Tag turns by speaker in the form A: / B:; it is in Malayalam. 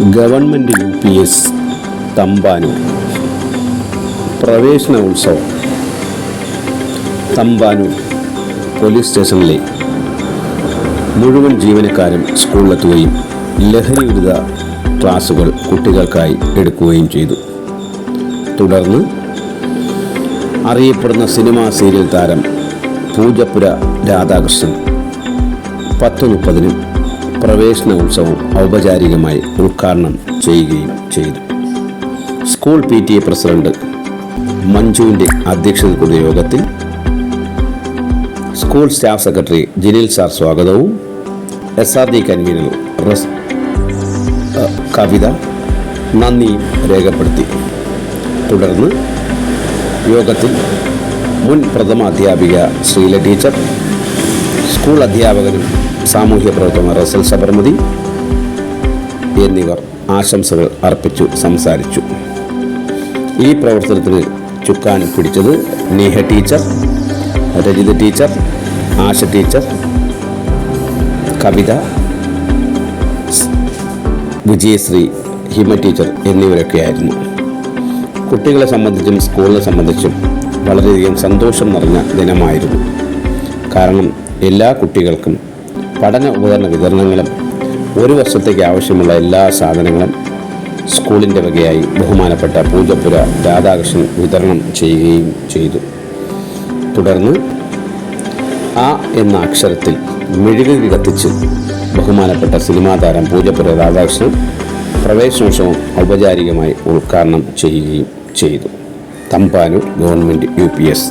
A: Government U P S Thampanoor. പ്രവേശന ഉത്സവം തമ്പാനൂർ പോലീസ് സ്റ്റേഷനിലെ മുഴുവൻ ജീവനക്കാരും സ്കൂളിലെത്തുകയും ലഹരി വിരുദ്ധ ക്ലാസുകൾ കുട്ടികൾക്കായി എടുക്കുകയും ചെയ്തു. തുടർന്ന് അറിയപ്പെടുന്ന സിനിമാ സീരിയൽ താരം പൂജപ്പുര രാധാകൃഷ്ണൻ പത്ത് മുപ്പതിന് പ്രവേശന ഉത്സവം ഔപചാരികമായി ഉദ്ഘാടനം ചെയ്യുകയും ചെയ്തു. School P T A president മഞ്ജുവിന്റെ അധ്യക്ഷത കൂടിയ യോഗത്തിൽ school staff secretary Jinil sir സ്വാഗതവും S R D convener Kavitha നന്ദിയും രേഖപ്പെടുത്തി. തുടർന്ന് യോഗത്തിൽ മുൻ പ്രഥമ അധ്യാപിക ശ്രീല ടീച്ചർ സ്കൂൾ അധ്യാപകനും സാമൂഹ്യ പ്രവർത്തകർ റസൽ സബർമതി എന്നിവർ ആശംസകൾ അർപ്പിച്ചു സംസാരിച്ചു. ഈ പ്രവർത്തനത്തിന് ചുക്കാൻ പിടിച്ചത് Neha teacher Rajitha teacher Asha teacher Kavitha Vijayasree Hima teacher എന്നിവരൊക്കെയായിരുന്നു കുട്ടികളെ സംബന്ധിച്ചും സ്കൂളിനെ സംബന്ധിച്ചും വളരെയധികം സന്തോഷം നിറഞ്ഞ ദിനമായിരുന്നു. കാരണം എല്ലാ കുട്ടികൾക്കും പഠന ഉപകരണ വിതരണങ്ങളും ഒരു വർഷത്തേക്ക് ആവശ്യമുള്ള എല്ലാ സാധനങ്ങളും സ്കൂളിന്റെ വകയായി ബഹുമാനപ്പെട്ട പൂജപ്പുര രാധാകൃഷ്ണൻ വിതരണം ചെയ്യുകയും ചെയ്തു. തുടർന്ന് ആ എന്ന അക്ഷരത്തിൽ മെഴുകുതിരി കത്തിച്ച് ബഹുമാനപ്പെട്ട സിനിമാ താരം പൂജപ്പുര രാധാകൃഷ്ണൻ പ്രവേശനോത്സവം ഔപചാരികമായി ഉദ്ഘാടനം ചെയ്യുകയും ചെയ്തു. Thampanoor government U P S.